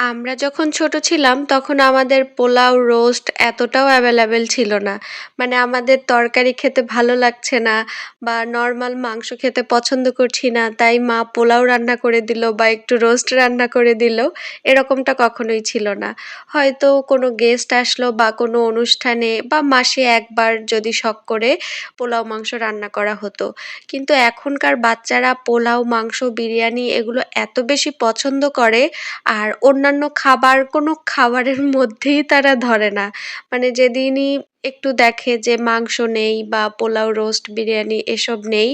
আমরা যখন ছোট ছিলাম, তখন আমাদের পোলাও রোস্ট এতটাও অ্যাভেলেবেল ছিল না। মানে আমাদের তরকারি খেতে ভালো লাগছে না বা নর্মাল মাংস খেতে পছন্দ করছি না, তাই মা পোলাও রান্না করে দিল বা একটু রোস্ট রান্না করে দিল, এরকমটা কখনোই ছিল না। হয়তো কোনো গেস্ট আসলো বা কোনো অনুষ্ঠানে বা মাসে একবার যদি শখ করে পোলাও মাংস রান্না করা হতো। কিন্তু এখনকার বাচ্চারা পোলাও, মাংস, বিরিয়ানি এগুলো এত বেশি পছন্দ করে আর অন্যান্য খাবার কোনো খাবারের মধ্যেই তারা ধরে না। মানে যেদিনই একটু দেখে যে মাংস নেই বা পোলাও, রোস্ট, বিরিয়ানি এসব নেই।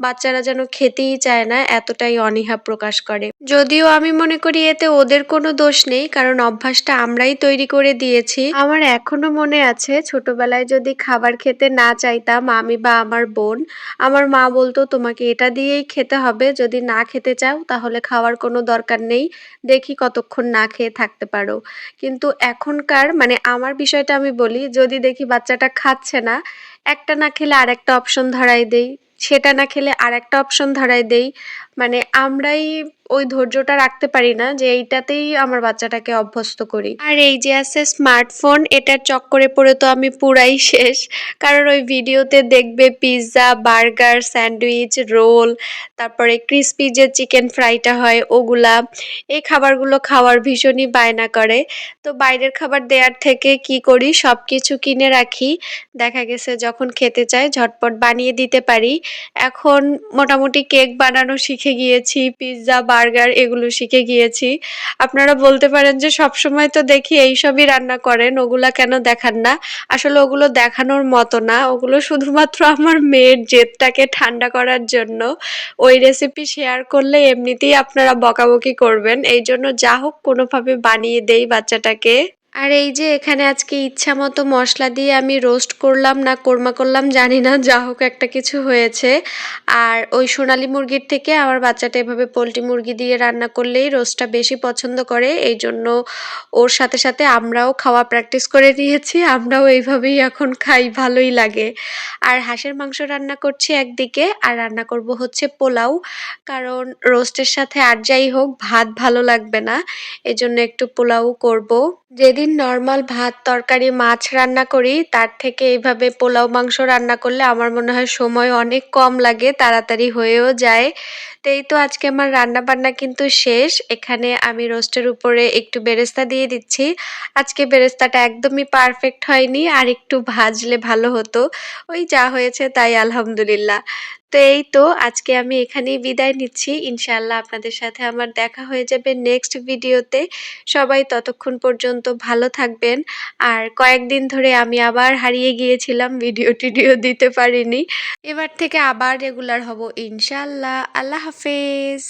বাচ্চারা যেন খেতেই চায় না, এতটাই অনীহা প্রকাশ করে। যদিও আমি মনে করি এতে ওদের কোনো দোষ নেই, কারণ অভ্যাসটা আমরাই তৈরি করে দিয়েছি। আমার এখনও মনে আছে, ছোটবেলায় যদি খাবার খেতে না চাইতাম আমি বা আমার বোন, আমার মা বলতো, তোমাকে এটা দিয়েই খেতে হবে, যদি না খেতে চাও তাহলে খাওয়ার কোনো দরকার নেই, দেখি কতক্ষণ না খেয়ে থাকতে পারো। কিন্তু এখনকার মানে আমার বিষয়টা আমি বলি, যদি দেখি বাচ্চাটা খাচ্ছে না, একটা না খেলে আর একটা অপশন ধরাই দেই, সেটা না খেলে আর একটা অপশন ধরাই দেই। মানে আমরাই ওই ধৈর্যটা রাখতে পারি না যে এইটাতেই আমার বাচ্চাটাকে অভ্যস্ত করি। আর এই যে আছে স্মার্টফোন এটার চক্করে পড়ে তো আমি পুরাই শেষ। কারণ ওই ভিডিওতে দেখবে পিৎজা বার্গার স্যান্ডউইচ রোল তারপরে ক্রিস্পি যে চিকেন ফ্রাইটা হয়, ওগুলা। এই খাবারগুলো খাওয়ার ভীষণই বায়না করে। তো বাইরের খাবার দেওয়ার থেকে কি করি? সব কিছু কিনে রাখি। দেখা গেছে যখন খেতে চাই, ঝটপট বানিয়ে দিতে পারি। এখন মোটামুটি কেক বানানো শিখে গিয়েছি পিৎজা বার্গার এগুলো শিখে গিয়েছি। আপনারা বলতে পারেন যে সবসময় তো দেখি এইসবই রান্না করেন, ওগুলা কেন দেখান না? আসলে ওগুলো দেখানোর মতো না। ওগুলো শুধুমাত্র আমার মেয়ের জেদটাকে ঠান্ডা করার জন্য। ওই রেসিপি শেয়ার করলে এমনিতেই আপনারা বকাবকি করবেন। এই জন্য যা হোক কোনোভাবে বানিয়ে দেই বাচ্চাটাকে। আর এই যে এখানে আজকে ইচ্ছা মতো মশলা দিয়ে আমি রোস্ট করলাম না কোরমা করলাম, জানি না, যা হোক একটা কিছু হয়েছে। আর ওই সোনালি মুরগির থেকে আমার বাচ্চাটা এভাবে পোলট্রি মুরগি দিয়ে রান্না করলেই রোস্টটা বেশি পছন্দ করে। এই জন্য ওর সাথে সাথে আমরাও খাওয়া প্র্যাকটিস করে নিয়েছি, আমরাও এইভাবেই এখন খাই, ভালোই লাগে। আর হাঁসের মাংস রান্না করছি একদিকে, আর রান্না করব হচ্ছে পোলাও। কারণ রোস্টের সাথে আর যাই হোক, ভাত ভালো লাগবে না। এজন্য একটু পোলাও করব। যেদিন নর্মাল ভাত, তরকারি, মাছ রান্না করি। তার থেকে এইভাবে পোলাও, মাংস রান্না করলে আমার মনে হয় সময় অনেক কম লাগে, তাড়াতাড়ি হয়েও যায়। তো এই তো আজকে আমার রান্না বান্না কিন্তু শেষ। এখানে আমি রোস্টের উপরে একটু বেরেস্তা দিয়ে দিচ্ছি। আজকে বেরেস্তাটা একদমই পারফেক্ট হয়নি, আর একটু ভাজলে ভালো হতো। ওই যা হয়েছে তাই আলহামদুলিল্লাহ। তো এই তো আজকে আমি এখানেই বিদায় নিচ্ছি। ইনশাআল্লাহ আপনাদের সাথে আমার দেখা হয়ে যাবে নেক্সট ভিডিওতে সবাই ততক্ষণ পর্যন্ত ভালো থাকবেন। আর কয়েকদিন ধরে আমি আবার হারিয়ে গিয়েছিলাম ভিডিও টিডিও দিতে পারিনি। এবার থেকে আবার রেগুলার হব ইনশাআল্লাহ। আল্লাহ হাফেজ